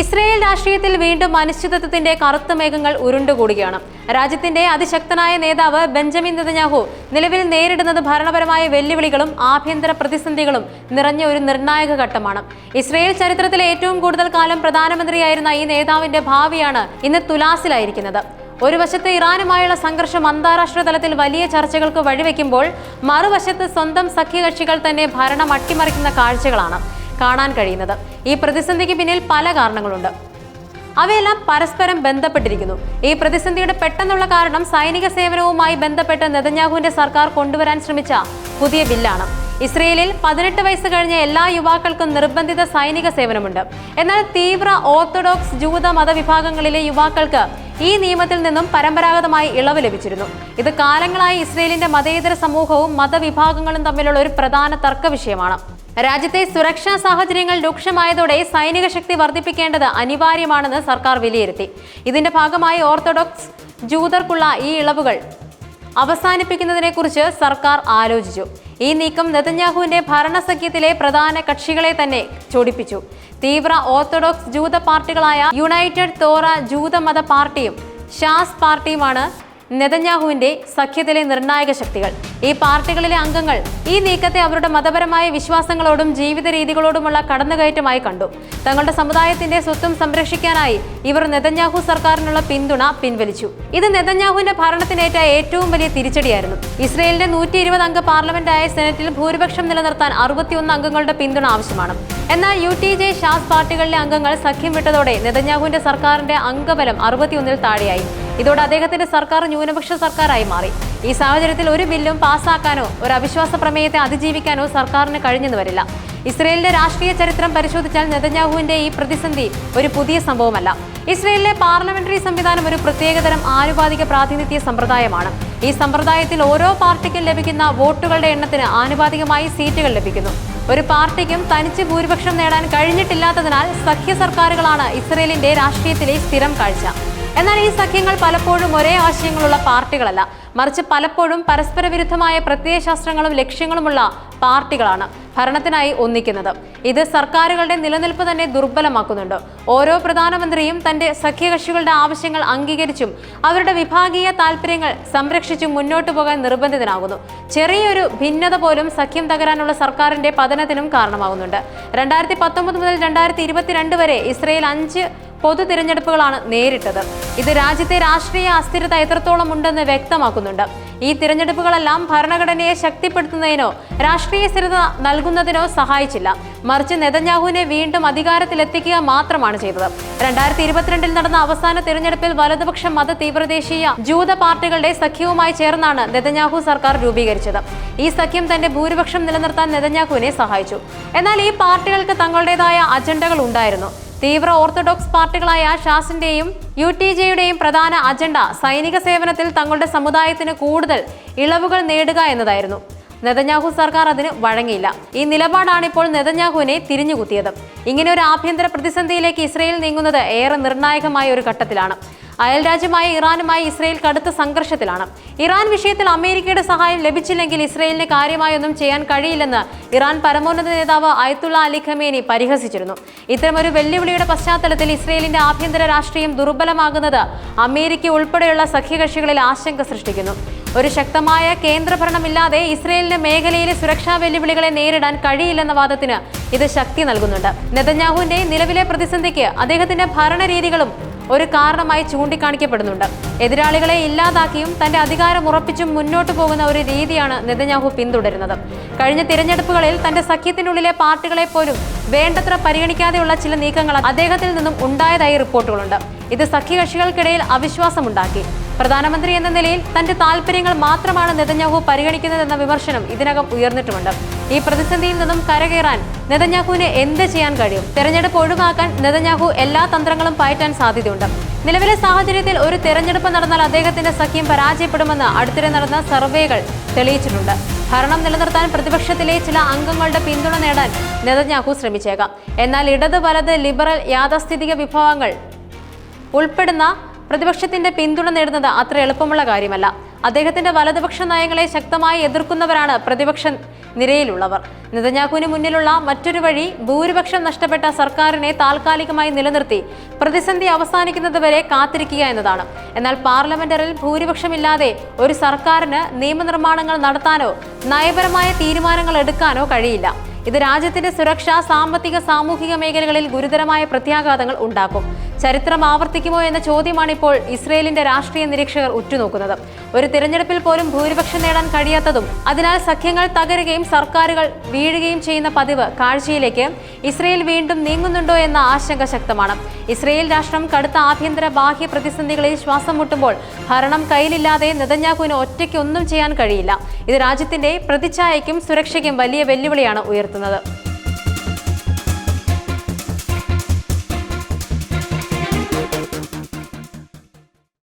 Israel രാഷ്ട്രീയത്തിൽ വീണ്ടും അനിശ്ചിതത്വത്തിന്റെ കറുത്ത മേഘങ്ങൾ ഉരുണ്ടുകൂടുകയാണ്. രാജ്യത്തിന്റെ അതിശക്തനായ നേതാവ് ബെഞ്ചമിൻ നെതന്യാഹു നിലവിൽ നേരിടുന്നത് ഭരണപരമായ വെല്ലുവിളികളും ആഭ്യന്തര പ്രതിസന്ധികളും നിറഞ്ഞ ഒരു നിർണായക ഘട്ടമാണ്. ഇസ്രയേൽ ചരിത്രത്തിലെ ഏറ്റവും കൂടുതൽ കാലം പ്രധാനമന്ത്രിയായിരുന്ന ഈ നേതാവിന്റെ ഭാവിയാണ് ഇന്ന് തുലാസിലായിരിക്കുന്നത്. ഒരു വശത്ത് ഇറാനുമായുള്ള സംഘർഷം അന്താരാഷ്ട്ര തലത്തിൽ വലിയ ചർച്ചകൾക്ക് വഴിവെക്കുമ്പോൾ മറുവശത്ത് സ്വന്തം സഖ്യകക്ഷികൾ തന്നെ ഭരണം അട്ടിമറിക്കുന്ന കാഴ്ചകളാണ്. കാണാൻ കഴിയുന്നത്. ഈ പ്രതിസന്ധിക്ക് പിന്നിൽ പല കാരണങ്ങളുണ്ട്. അവയെല്ലാം പരസ്പരം ബന്ധപ്പെട്ടിരിക്കുന്നു. ഈ പ്രതിസന്ധിയുടെ പെട്ടെന്നുള്ള കാരണം സൈനിക സേവനവുമായി ബന്ധപ്പെട്ട് നെതന്യാഹുവിന്റെ സർക്കാർ കൊണ്ടുവരാൻ ശ്രമിച്ച പുതിയ ബില്ലാണ്. ഇസ്രയേലിൽ പതിനെട്ട് വയസ്സ് കഴിഞ്ഞ എല്ലാ യുവാക്കൾക്കും നിർബന്ധിത സൈനിക സേവനമുണ്ട്. എന്നാൽ തീവ്ര ഓർത്തഡോക്സ് ജൂത മതവിഭാഗങ്ങളിലെ യുവാക്കൾക്ക് ഈ നിയമത്തിൽ നിന്നും പരമ്പരാഗതമായി ഇളവ് ലഭിച്ചിരുന്നു. ഇത് കാലങ്ങളായി ഇസ്രയേലിന്റെ മതേതര സമൂഹവും മതവിഭാഗങ്ങളും തമ്മിലുള്ള ഒരു പ്രധാന തർക്ക വിഷയമാണ്. രാജ്യത്തെ സുരക്ഷാ സാഹചര്യങ്ങൾ രൂക്ഷമായതോടെ സൈനിക ശക്തി വർദ്ധിപ്പിക്കേണ്ടത് അനിവാര്യമാണെന്ന് സർക്കാർ വിലയിരുത്തി. ഇതിന്റെ ഭാഗമായി ഓർത്തഡോക്സ് ജൂതർക്കുള്ള ഈ ഇളവുകൾ അവസാനിപ്പിക്കുന്നതിനെക്കുറിച്ച് സർക്കാർ ആലോചിച്ചു. ഈ നീക്കം നെതന്യാഹുവിന്റെ ഭരണസഖ്യത്തിലെ പ്രധാന കക്ഷികളെ തന്നെ ചൊടിപ്പിച്ചു. തീവ്ര ഓർത്തഡോക്സ് ജൂത പാർട്ടികളായ യുണൈറ്റഡ് തോറ ജൂതമത പാർട്ടിയും ഷാസ് പാർട്ടിയുമാണ് നെതന്യാഹുവിന്റെ സഖ്യത്തിലെ നിർണായക ശക്തികൾ. ഈ പാർട്ടികളിലെ അംഗങ്ങൾ ഈ നീക്കത്തെ അവരുടെ മതപരമായ വിശ്വാസങ്ങളോടും ജീവിത രീതികളോടുമുള്ള കടന്നുകയറ്റമായി കണ്ടു. തങ്ങളുടെ സമുദായത്തിന്റെ സ്വത്തും സംരക്ഷിക്കാനായി ഇവർ നെതന്യാഹു സർക്കാരിനുള്ള പിന്തുണ പിൻവലിച്ചു. ഇത് നെതന്യാഹുവിന്റെ ഭരണത്തിനേറ്റ ഏറ്റവും വലിയ തിരിച്ചടിയായിരുന്നു. ഇസ്രയേലിന്റെ നൂറ്റി ഇരുപത് അംഗ പാർലമെന്റായ സെനറ്റിൽ ഭൂരിപക്ഷം നിലനിർത്താൻ അറുപത്തിയൊന്ന് അംഗങ്ങളുടെ പിന്തുണ ആവശ്യമാണ്. എന്നാൽ യു ടി ജെ ഷാസ് പാർട്ടികളിലെ അംഗങ്ങൾ സഖ്യം വിട്ടതോടെ നെതന്യാഹുവിന്റെ സർക്കാരിന്റെ അംഗബലം അറുപത്തിയൊന്നിൽ താഴെയായി. ഇതോടെ അദ്ദേഹത്തിന്റെ സർക്കാർ ന്യൂനപക്ഷ സർക്കാരായി മാറി. ഈ സാഹചര്യത്തിൽ ഒരു ബില്ലും പാസ്സാക്കാനോ ഒരു അവിശ്വാസ പ്രമേയത്തെ അതിജീവിക്കാനോ സർക്കാരിന് കഴിഞ്ഞെന്ന് വരില്ല. ഇസ്രയേലിന്റെ രാഷ്ട്രീയ ചരിത്രം പരിശോധിച്ചാൽ നെതന്യാഹുവിന്റെ ഈ പ്രതിസന്ധി ഒരു പുതിയ സംഭവമല്ല. ഇസ്രയേലിലെ പാർലമെന്ററി സംവിധാനം ഒരു പ്രത്യേകതരം ആനുപാതിക പ്രാതിനിധ്യ സമ്പ്രദായമാണ്. ഈ സമ്പ്രദായത്തിൽ ഓരോ പാർട്ടിക്കും ലഭിക്കുന്ന വോട്ടുകളുടെ എണ്ണത്തിന് ആനുപാതികമായി സീറ്റുകൾ ലഭിക്കുന്നു. ഒരു പാർട്ടിക്കും തനിച്ച് ഭൂരിപക്ഷം നേടാൻ കഴിഞ്ഞിട്ടില്ലാത്തതിനാൽ സഖ്യ സർക്കാരുകളാണ് ഇസ്രയേലിന്റെ രാഷ്ട്രീയത്തിലെ സ്ഥിരം കാഴ്ച. എന്നാൽ ഈ സഖ്യങ്ങൾ പലപ്പോഴും ഒരേ ആശയങ്ങളുള്ള പാർട്ടികളല്ല. മറിച്ച് പലപ്പോഴും പരസ്പര വിരുദ്ധമായ പ്രത്യയശാസ്ത്രങ്ങളും ലക്ഷ്യങ്ങളുമുള്ള പാർട്ടികളാണ് ഭരണത്തിനായി ഒന്നിക്കുന്നത്. ഇത് സർക്കാരുകളുടെ നിലനിൽപ്പ് തന്നെ ദുർബലമാക്കുന്നുണ്ട്. ഓരോ പ്രധാനമന്ത്രിയും തന്റെ സഖ്യകക്ഷികളുടെ ആവശ്യങ്ങൾ അംഗീകരിച്ചും അവരുടെ വിഭാഗീയ താല്പര്യങ്ങൾ സംരക്ഷിച്ചും മുന്നോട്ടു പോകാൻ നിർബന്ധിതനാകുന്നു. ചെറിയൊരു ഭിന്നത പോലും സഖ്യം തകരാനുള്ള സർക്കാരിന്റെ പതനത്തിനും കാരണമാകുന്നുണ്ട്. രണ്ടായിരത്തി പത്തൊമ്പത് മുതൽ രണ്ടായിരത്തി ഇരുപത്തിരണ്ട് വരെ ഇസ്രയേൽ അഞ്ച് പൊതു തിരഞ്ഞെടുപ്പുകളാണ് നേരിട്ടത്. ഇത് രാജ്യത്തെ രാഷ്ട്രീയ അസ്ഥിരത എത്രത്തോളം ഉണ്ടെന്ന് വ്യക്തമാക്കുന്നുണ്ട്. ഈ തിരഞ്ഞെടുപ്പുകളെല്ലാം ഭരണഘടനയെ ശക്തിപ്പെടുത്തുന്നതിനോ രാഷ്ട്രീയ സ്ഥിരത നൽകുന്നതിനോ സഹായിച്ചില്ല. മറിച്ച് നെതന്യാഹുവിനെ വീണ്ടും അധികാരത്തിലെത്തിക്കുക മാത്രമാണ് ചെയ്തത്. രണ്ടായിരത്തി ഇരുപത്തിരണ്ടിൽ നടന്ന അവസാന തിരഞ്ഞെടുപ്പിൽ വലതുപക്ഷ മത തീവ്രദേശീയ ജൂത പാർട്ടികളുടെ സഖ്യവുമായി ചേർന്നാണ് നെതന്യാഹു സർക്കാർ രൂപീകരിച്ചത്. ഈ സഖ്യം തന്റെ ഭൂരിപക്ഷം നിലനിർത്താൻ നെതന്യാഹുവിനെ സഹായിച്ചു. എന്നാൽ ഈ പാർട്ടികൾക്ക് തങ്ങളുടേതായ അജണ്ടകൾ ഉണ്ടായിരുന്നു. തീവ്ര ഓർത്തഡോക്സ് പാർട്ടികളായ ഷാസിന്റെയും യു ടി ജെയുടെയും പ്രധാന അജണ്ട സൈനിക സേവനത്തിൽ തങ്ങളുടെ സമുദായത്തിന് കൂടുതൽ ഇളവുകൾ നേടുക എന്നതായിരുന്നു. നെതന്യാഹു സർക്കാർ അതിന് വഴങ്ങിയില്ല. ഈ നിലപാടാണ് ഇപ്പോൾ നെതന്യാഹുവിനെ തിരിഞ്ഞുകുത്തിയത്. ഇങ്ങനെ ഒരു ആഭ്യന്തര പ്രതിസന്ധിയിലേക്ക് ഇസ്രയേൽ നീങ്ങുന്നത് ഏറെ നിർണായകമായ ഒരു ഘട്ടത്തിലാണ്. അയൽരാജ്യമായ ഇറാനുമായി ഇസ്രയേൽ കടുത്ത സംഘർഷത്തിലാണ്. ഇറാൻ വിഷയത്തിൽ അമേരിക്കയുടെ സഹായം ലഭിച്ചില്ലെങ്കിൽ ഇസ്രയേലിന് കാര്യമായൊന്നും ചെയ്യാൻ കഴിയില്ലെന്ന് ഇറാൻ പരമോന്നത നേതാവ് അയത്തുള്ള അലി ഖമേനി പരിഹസിച്ചിരുന്നു. ഇത്തരമൊരു വെല്ലുവിളിയുടെ പശ്ചാത്തലത്തിൽ ഇസ്രയേലിന്റെ ആഭ്യന്തര രാഷ്ട്രീയം ദുർബലമാകുന്നത് അമേരിക്ക ഉൾപ്പെടെയുള്ള സഖ്യകക്ഷികളിൽ ആശങ്ക സൃഷ്ടിക്കുന്നു. ഒരു ശക്തമായ കേന്ദ്രഭരണമില്ലാതെ ഇസ്രയേലിന്റെ മേഖലയിലെ സുരക്ഷാ വെല്ലുവിളികളെ നേരിടാൻ കഴിയില്ലെന്ന വാദത്തിന് ഇത് ശക്തി നൽകുന്നുണ്ട്. നെതന്യാഹുവിന്റെ നിലവിലെ പ്രതിസന്ധിക്ക് അദ്ദേഹത്തിന്റെ ഭരണരീതികളും ഒരു കാരണമായി ചൂണ്ടിക്കാണിക്കപ്പെടുന്നുണ്ട്. എതിരാളികളെ ഇല്ലാതാക്കിയും തന്റെ അധികാരം ഉറപ്പിച്ചും മുന്നോട്ടു പോകുന്ന ഒരു രീതിയാണ് നെതന്യാഹു പിന്തുടരുന്നത്. കഴിഞ്ഞ തിരഞ്ഞെടുപ്പുകളിൽ തന്റെ സഖ്യത്തിനുള്ളിലെ പാർട്ടികളെ പോലും വേണ്ടത്ര പരിഗണിക്കാതെയുള്ള ചില നീക്കങ്ങൾ അദ്ദേഹത്തിൽ നിന്നും ഉണ്ടായതായി റിപ്പോർട്ടുകളുണ്ട്. ഇത് സഖ്യകക്ഷികൾക്കിടയിൽ അവിശ്വാസമുണ്ടാക്കി. പ്രധാനമന്ത്രി എന്ന നിലയിൽ തന്റെ താല്പര്യങ്ങൾ മാത്രമാണ് നെതന്യാഹു പരിഗണിക്കുന്നതെന്ന വിമർശനം ഇതിനകം ഉയർന്നിട്ടുമുണ്ട്. ഈ പ്രതിസന്ധിയിൽ നിന്നും കരകയറാൻ നെതന്യാഹുവിന് എന്ത് ചെയ്യാൻ കഴിയും? തെരഞ്ഞെടുപ്പ് ഒഴിവാക്കാൻ നെതന്യാഹു എല്ലാ തന്ത്രങ്ങളും പയറ്റാൻ സാധ്യതയുണ്ട്. നിലവിലെ സാഹചര്യത്തിൽ ഒരു തെരഞ്ഞെടുപ്പ് നടന്നാൽ അദ്ദേഹത്തിന്റെ സഖ്യം പരാജയപ്പെടുമെന്ന് അടുത്തിടെ നടന്ന സർവേകൾ തെളിയിച്ചിട്ടുണ്ട്. ഭരണം നിലനിർത്താൻ പ്രതിപക്ഷത്തിലെ ചില അംഗങ്ങളുടെ പിന്തുണ നേടാൻ നെതന്യാഹു ശ്രമിച്ചേക്കാം. എന്നാൽ ഇടത് വലത് ലിബറൽ യാഥാസ്ഥിതിക വിഭവങ്ങൾ ഉൾപ്പെടുന്ന പ്രതിപക്ഷത്തിന്റെ പിന്തുണ നേടുന്നത് അത്ര എളുപ്പമുള്ള കാര്യമല്ല. അദ്ദേഹത്തിന്റെ വലതുപക്ഷ നയങ്ങളെ ശക്തമായി എതിർക്കുന്നവരാണ് പ്രതിപക്ഷ നിരയിലുള്ളവർ. നെതന്യാഹുവിന് മുന്നിലുള്ള മറ്റൊരു വഴി ഭൂരിപക്ഷം നഷ്ടപ്പെട്ട സർക്കാരിനെ താൽക്കാലികമായി നിലനിർത്തി പ്രതിസന്ധി അവസാനിക്കുന്നതുവരെ കാത്തിരിക്കുക എന്നതാണ്. എന്നാൽ പാർലമെന്ററിൽ ഭൂരിപക്ഷമില്ലാതെ ഒരു സർക്കാരിന് നിയമനിർമ്മാണങ്ങൾ നടത്താനോ നയപരമായ തീരുമാനങ്ങൾ എടുക്കാനോ കഴിയില്ല. ഇത് രാജ്യത്തിന്റെ സുരക്ഷ സാമ്പത്തിക സാമൂഹിക മേഖലകളിൽ ഗുരുതരമായ പ്രത്യാഘാതങ്ങൾ ഉണ്ടാക്കും. ചരിത്രം ആവർത്തിക്കുമോ എന്ന ചോദ്യമാണ് ഇപ്പോൾ ഇസ്രയേലിന്റെ രാഷ്ട്രീയ നിരീക്ഷകർ ഉറ്റുനോക്കുന്നത്. ഒരു തിരഞ്ഞെടുപ്പിൽ പോലും ഭൂരിപക്ഷം നേടാൻ കഴിയാത്തതും അതിനാൽ സഖ്യങ്ങൾ തകരുകയും സർക്കാരുകൾ വീഴുകയും ചെയ്യുന്ന പതിവ് കാഴ്ചയിലേക്ക് ഇസ്രയേൽ വീണ്ടും നീങ്ങുന്നുണ്ടോ എന്ന ആശങ്ക ശക്തമാണ്. ഇസ്രയേൽ രാഷ്ട്രം കടുത്ത ആഭ്യന്തര ബാഹ്യ പ്രതിസന്ധികളിൽ ശ്വാസം മുട്ടുമ്പോൾ ഭരണം കയ്യിലില്ലാതെ നെതന്യാഹുവിന് ഒറ്റയ്ക്ക് ഒന്നും ചെയ്യാൻ കഴിയില്ല. ഇത് രാജ്യത്തിന്റെ പ്രതിച്ഛായയ്ക്കും സുരക്ഷയ്ക്കും വലിയ വെല്ലുവിളിയാണ് ഉയർത്തുന്നത്.